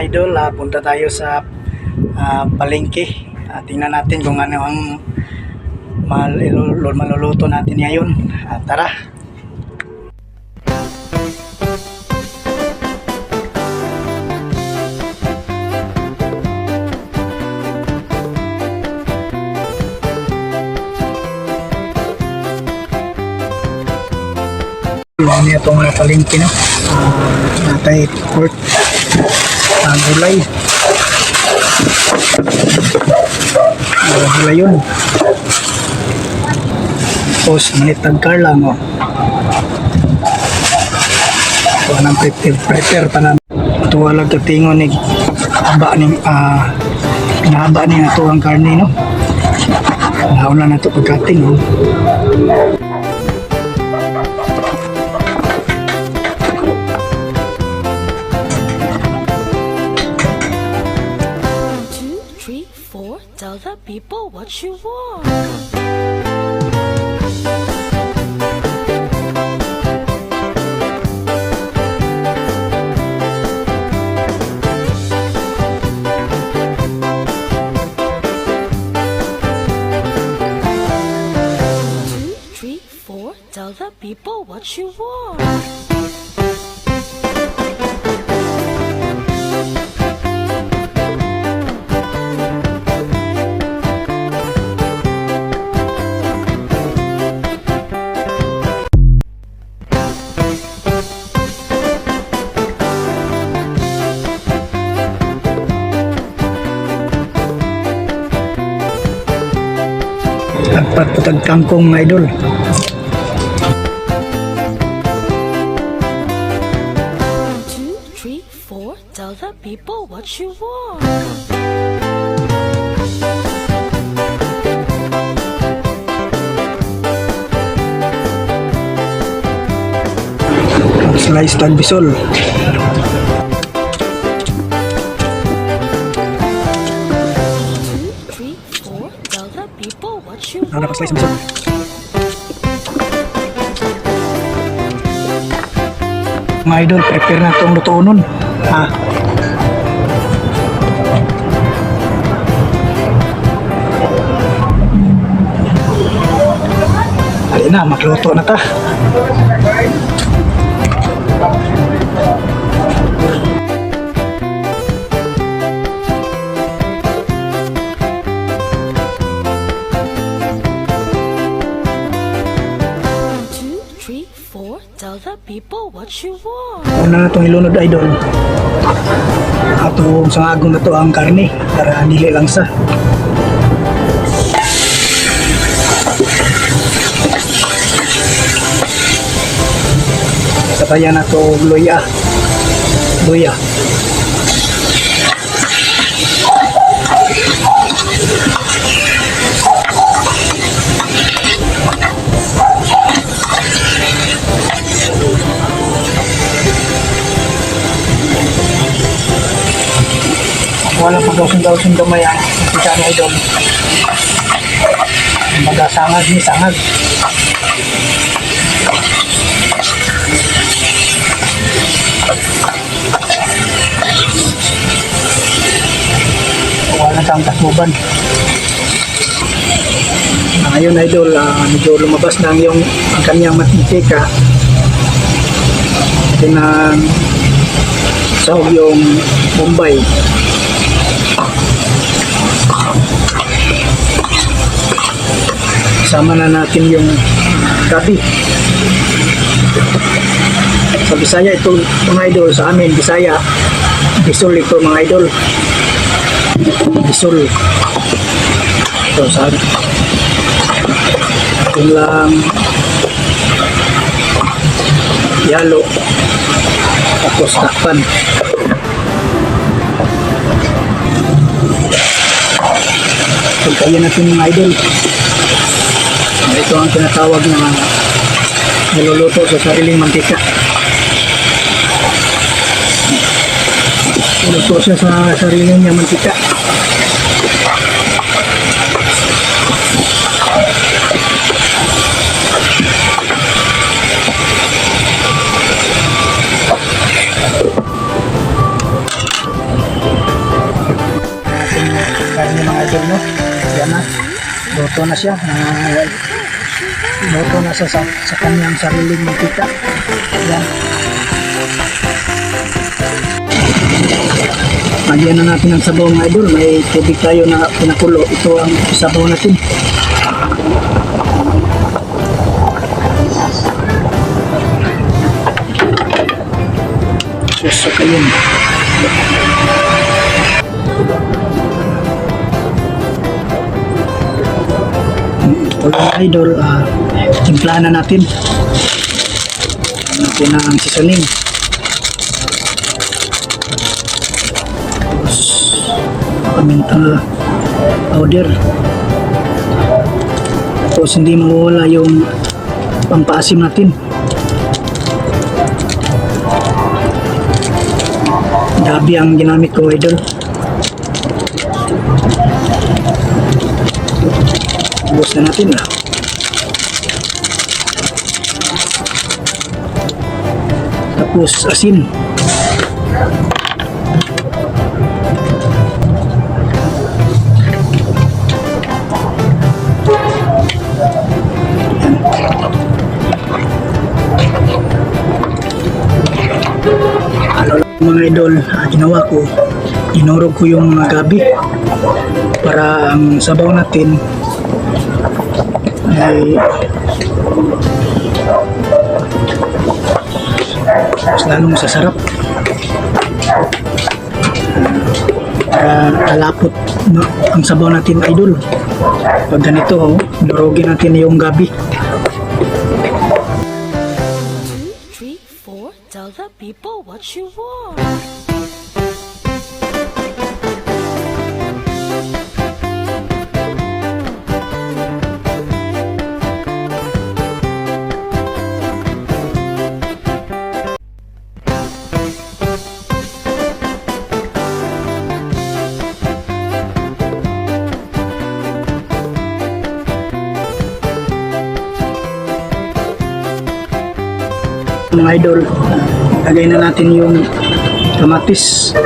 idol, ah, punta tayo sa ah, palengke. Ah, tingnan natin kung ano ang malulu- maluluto natin ngayon. Ah, tara. Ano itong mga palengke no? Ah, natay pork, ah, gulay. Ah, gulay yun. Tapos manitag karla mo. Ito nang prepare, prepare pa na. Ito walang katingon ni haba ni ah pinahaba ni ito ang karne no. Nauna na ito pagkating no. People what you want. Tell the people what you want. Nagpatpatag kangkong mga idol. Tell the people what you want. Slice tag bisol. Pa slice bisol? Mga idol, prepare na itong luto nun. Ha? Ayun na, magluto na ta. Na itong ilunod idol. Atong sa agong na to ang karne para dili lang sa. Sabayan na to luya. Luya. Wala pa daw daw gamay ang pika ni idol. Kumbaga sangag ni sangag. Wala kang kasuban. Ngayon idol, ah, medyo lumabas na yung ang kanyang mantika. Tinang sahog yung Bombay. Sama na natin yung gabi. Sa Bisaya ito mga idol sa amin Bisaya. Bisol ito mga idol. Bisol. Ito sa atin lang yalo tapos takpan Pagkaya natin mga idol ito ang tinatawag na niluluto sa sariling mantika. Niluto siya sa sariling niya mantika. mga idol no. Yan na. Luto na siya. Ah, luto na siya sa, sa kanyang sariling mantika. Yan. Lagyan na natin ng sabaw mga idol. May tubig tayo na pinakulo. Ito ang sabaw natin. Susakayin. Ito mga idol. Uh, timplahan na natin. Natin na ang seasoning. Tapos, paminta powder. Tapos hindi mawala yung pampaasim natin. Dabi ang ginamit ko idol. Ubus na natin ah. Tapos asin. Ano mga idol, ah, ginawa ko, inurog ko yung mga gabi para ang sabaw natin ay mas lalong sasarap. Para lalapot no, ang sabaw natin idol. Pag ganito oh, natin yung gabi. People what you want. Mga idol lagay na natin yung kamatis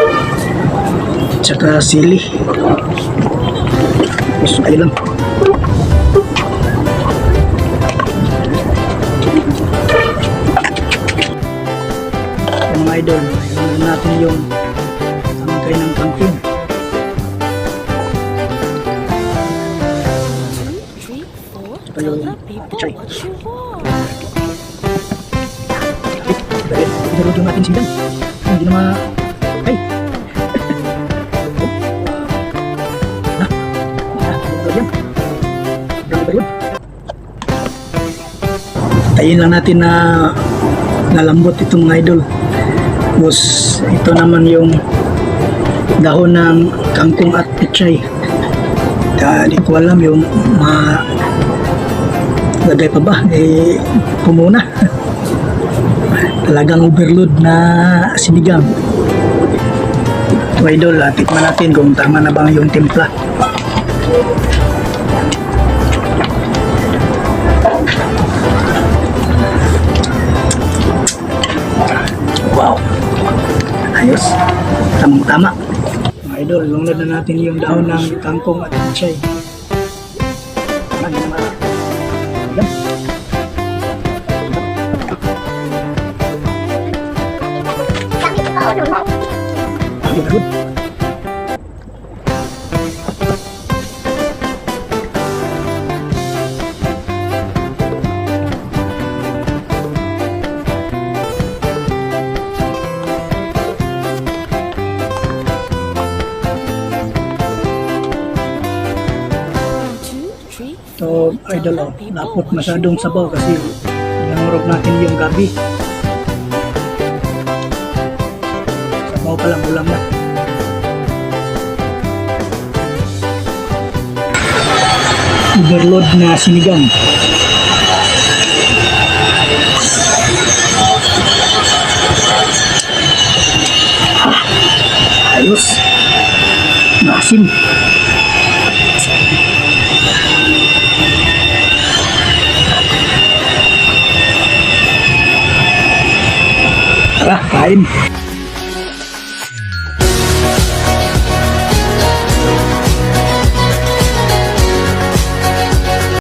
tsaka sili gusto kayo lang Yung mga idol lagyan natin yung tangkay ng kangkong three, four. Tell the people Chay. what you want. Dahil inurog natin sila. Hindi na ma ay! Na na yan bayod. tayin lang natin na nalambot itong mga idol. Tapos ito naman yung dahon ng kangkong at pechay. Kaya di ko alam yung ma lagay pa ba? Eh kumuna talagang overload na sinigang. Ito idol ah, tikman natin kung tama na bang yung timpla. Wow. Ayos. Tamang tama mga idol lunod na natin yung dahon ng kangkong at chay ano naman So, idol, oh, napot masyadong sabaw kasi nanurog natin yung gabi. Sabaw pa lang, ulam na. Overload na sinigang. Ah, ayos. Masim. Tara, kain.